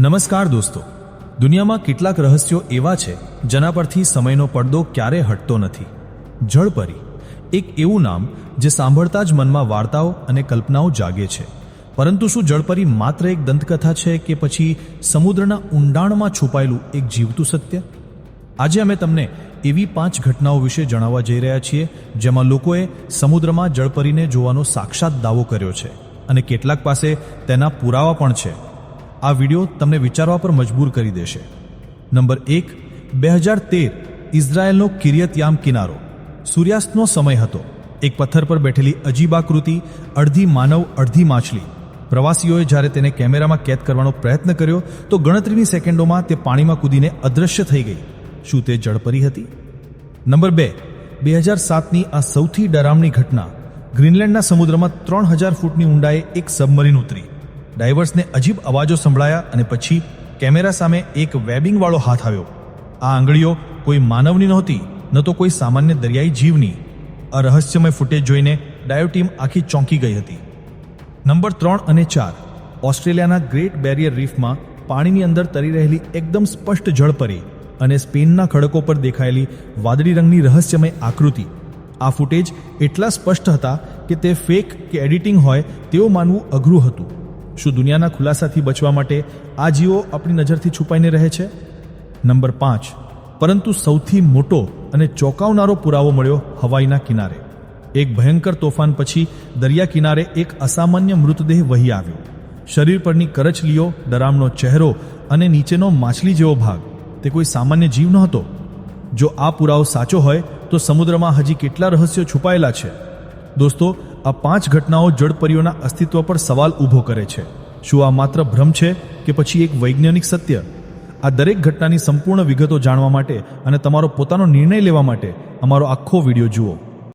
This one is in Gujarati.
નમસ્કાર દોસ્તો. દુનિયામાં કેટલાક રહસ્યો એવા છે, જેના પરથી સમયનો પડદો ક્યારે હટતો નથી. જળપરી, એક એવું નામ જે સાંભળતા જ મનમાં વાર્તાઓ અને કલ્પનાઓ જાગે છે. પરંતુ શું જળપરી માત્ર એક દંતકથા છે કે પછી સમુદ્રના ઊંડાણમાં છુપાયેલું એક જીવતું સત્ય? આજે અમે તમને એવી પાંચ ઘટનાઓ વિશે જણાવવા જઈ રહ્યા છીએ, જેમાં લોકોએ સમુદ્રમાં જળપરીને જોવાનો સાક્ષાત દાવો કર્યો છે. અને કેટલાક પાસે તેના પુરાવા પણ છે. આ વિડિયો તમને વિચારવા પર મજબૂર કરી દેશે. નંબર એક, બે હજાર તેર, ઇઝરાયેલનો કિરિયતયામ કિનારો. સૂર્યાસ્તનો સમય હતો. એક પથ્થર પર બેઠેલી અજીબાકૃતિ અડધી માનવ, અડધી માછલી. પ્રવાસીઓએ જ્યારે તેને કેમેરામાં કેદ કરવાનો પ્રયત્ન કર્યો, તો ગણતરીની સેકન્ડોમાં તે પાણીમાં કૂદીને અદૃશ્ય થઈ ગઈ. શું તે જળપરી હતી? નંબર બે બે હજાર સાતની આ સૌથી ડરામણી ઘટના. ગ્રીનલેન્ડના સમુદ્રમાં ત્રણ હજાર ફૂટની ઊંડાએ એક સબમરીન ઉતરી. ડાઇવર્સને અજીબ અવાજો સંભળાયા અને પછી કેમેરા સામે એક વેબિંગવાળો હાથ આવ્યો. આ આંગળીઓ કોઈ માનવની નહોતી, ન તો કોઈ સામાન્ય દરિયાઈ જીવની. આ રહસ્યમય ફૂટેજ જોઈને ડાયો ટીમ આખી ચોંકી ગઈ હતી. નંબર ત્રણ અને ચાર, ઓસ્ટ્રેલિયાના ગ્રેટ બેરિયર રીફમાં પાણીની અંદર તરી રહેલી એકદમ સ્પષ્ટ જળપરી અને સ્પેનના ખડકો પર દેખાયેલી વાદળી રંગની રહસ્યમય આકૃતિ. આ ફૂટેજ એટલા સ્પષ્ટ હતા કે તે ફેક કે એડિટિંગ હોય તેવું માનવું અઘરું હતું. શું દુનિયાના ખુલાસાથી બચવા માટે આ જીવો આપણી નજરથી છુપાઈને રહે છે? નંબર પાંચ. પરંતુ સૌથી મોટો અને ચોંકાવનારો પુરાવો મળ્યો હવાઈના કિનારે. એક ભયંકર તોફાન પછી દરિયા કિનારે એક અસામાન્ય મૃતદેહ વહી આવ્યો. શરીર પરની કરચલીઓ ડરામનો ચહેરો અને નીચેનો માછલી જેવો ભાગ. તે કોઈ સામાન્ય જીવ નહોતો. જો આ પુરાવો સાચો હોય, તો સમુદ્રમાં હજી કેટલા રહસ્યો છુપાયેલા છે? દોસ્તો આ પાંચ ઘટનાઓ જળપરીઓના અસ્તિત્વ પર સવાલ ઊભો કરે છે. શું આ માત્ર ભ્રમ છે કે પછી એક વૈજ્ઞાનિક સત્ય? આ દરેક ઘટનાની સંપૂર્ણ વિગતો જાણવા માટે અને તમારો પોતાનો નિર્ણય લેવા માટે અમારો આખો વીડિયો જુઓ.